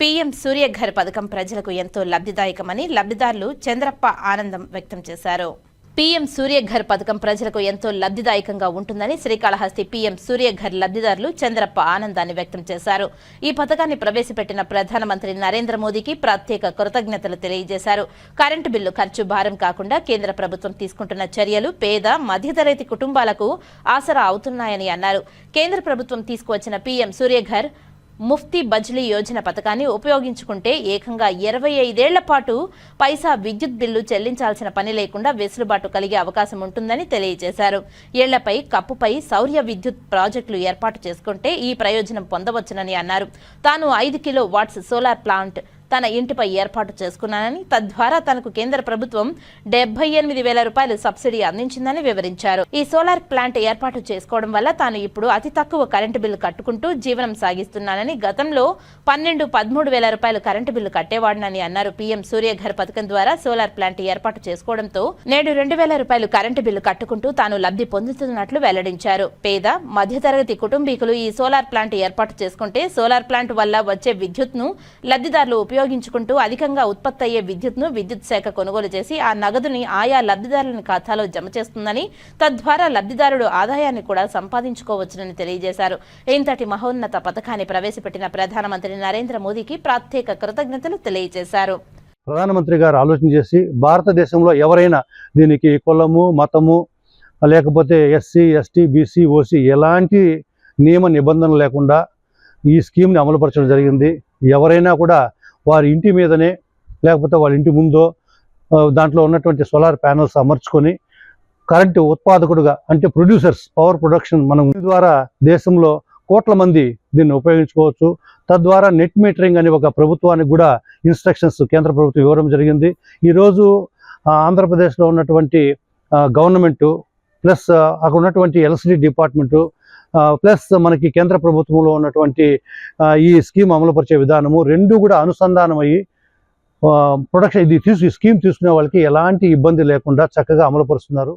PM Surya Ghar పథకం ప్రజలకు ఎంతో లబ్ధిదాయకమని లబ్ధిదారులు చంద్రప్ప ఆనందం వ్యక్తం చేశారు. పీఎం సూర్యఘర్ పథకం ప్రజలకు ఎంతో లబ్ధిదాయకంగా ఉంటుందని శ్రీకాళహస్తి పీఎం సూర్యఘర్ లబ్ధిదారులు చంద్రప్ప ఆనందాన్ని వ్యక్తం చేశారు. ఈ పథకాన్ని ప్రవేశపెట్టిన ప్రధానమంత్రి నరేంద్ర మోదీకి ప్రత్యేక కృతజ్ఞతలు తెలియజేశారు. కరెంటు బిల్లు ఖర్చు భారం కాకుండా కేంద్ర ప్రభుత్వం తీసుకుంటున్న చర్యలు పేద మధ్యతరగతి కుటుంబాలకు ఆసరా అవుతున్నాయని అన్నారు. కేంద్ర ప్రభుత్వం తీసుకువచ్చిన పీఎం సూర్యఘర్ ముఫ్తీ బజ్లీ యోజన పథకాన్ని ఉపయోగించుకుంటే ఏకంగా ఇరవై ఐదేళ్ళ పాటు పైసా విద్యుత్ బిల్లు చెల్లించాల్సిన పని లేకుండా వెసులుబాటు కలిగే అవకాశం ఉంటుందని తెలియజేశారు. ఏళ్ళపై కప్పుపై సౌర్య విద్యుత్ ప్రాజెక్టులు ఏర్పాటు చేసుకుంటే ఈ ప్రయోజనం పొందవచ్చునని అన్నారు. తాను ఐదు కిలో వాట్స్ సోలార్ ప్లాంట్ తన ఇంటిపై ఏర్పాటు చేసుకున్నానని తద్వారా తనకు కేంద్ర ప్రభుత్వం డెబ్బై ఎనిమిది వేల రూపాయలు సబ్సిడీ అందించిందని వివరించారు. ఈ సోలార్ ప్లాంట్ ఏర్పాటు చేసుకోవడం వల్ల తాను ఇప్పుడు అతి తక్కువ కరెంటు బిల్లు కట్టుకుంటూ జీవనం సాగిస్తున్నానని గతంలో పన్నెండు పదమూడు వేల రూపాయలు కరెంటు బిల్లు కట్టేవాడినని అన్నారు పీఎం సూర్యఘర్ పథకం ద్వారా సోలార్ ప్లాంట్ ఏర్పాటు చేసుకోవడంతో నేడు రెండు వేల రూపాయలు కరెంటు బిల్లు కట్టుకుంటూ తాను లబ్ధి పొందుతున్నట్లు వెల్లడించారు. పేద మధ్యతరగతి కుటుంబీకులు ఈ సోలార్ ప్లాంట్ ఏర్పాటు చేసుకుంటే సోలార్ ప్లాంట్ వల్ల వచ్చే విద్యుత్ను లబ్ధిదారులు ఉపయోగించుకుంటూ అధికంగా ఉత్పత్తి అయ్యే విద్యుత్ను విద్యుత్ శాఖ కొనుగోలు చేసి ఆ నగదుని ఆయా లబ్ధిదారుల ఖాతాలో జమ చేస్తుందని తద్వారా లబ్ధిదారుడు ఆదాయాన్ని కూడా సంపాదించుకోవచ్చునని తెలియజేశారు. ఇంతటి మహోన్నత పథకాన్ని ప్రవేశపెట్టిన ప్రధానమంత్రి నరేంద్ర మోదీకి ప్రత్యేక కృతజ్ఞతలు తెలియజేశారు. ప్రధానమంత్రి గారు ఆలోచన చేసి భారతదేశంలో ఎవరైనా దీనికి కులము మతము లేకపోతే ఎస్సీ ఎస్టీ బీసీ ఓసీ ఎలాంటి నియమ నిబంధనలు లేకుండా ఈ స్కీమ్ని అమలుపరచడం జరిగింది. ఎవరైనా కూడా వారి ఇంటి మీదనే లేకపోతే వాళ్ళ ఇంటి ముందో దాంట్లో ఉన్నటువంటి సోలార్ ప్యానల్స్ అమర్చుకొని కరెంటు ఉత్పాదకుడుగా అంటే ప్రొడ్యూసర్స్ పవర్ ప్రొడక్షన్ మనం ద్వారా దేశంలో కోట్ల మంది దీన్ని ఉపయోగించుకోవచ్చు. తద్వారా నెట్ మీటరింగ్ అనే ఒక ప్రభుత్వానికి కూడా ఇన్స్ట్రక్షన్స్ కేంద్ర ప్రభుత్వం ఇవ్వడం జరిగింది. ఈరోజు ఆంధ్రప్రదేశ్లో ఉన్నటువంటి గవర్నమెంటు ప్లస్ అక్కడ ఉన్నటువంటి ఎల్సిడి డిపార్ట్మెంటు ప్లస్ మనకి కేంద్ర ప్రభుత్వంలో ఉన్నటువంటి ఈ స్కీమ్ అమలుపరిచే విధానము రెండు కూడా అనుసంధానం అయ్యి ప్రొడక్షన్ ఇది తీసు ఈ స్కీమ్ తీసుకునే వాళ్ళకి ఎలాంటి ఇబ్బంది లేకుండా చక్కగా అమలుపరుస్తున్నారు.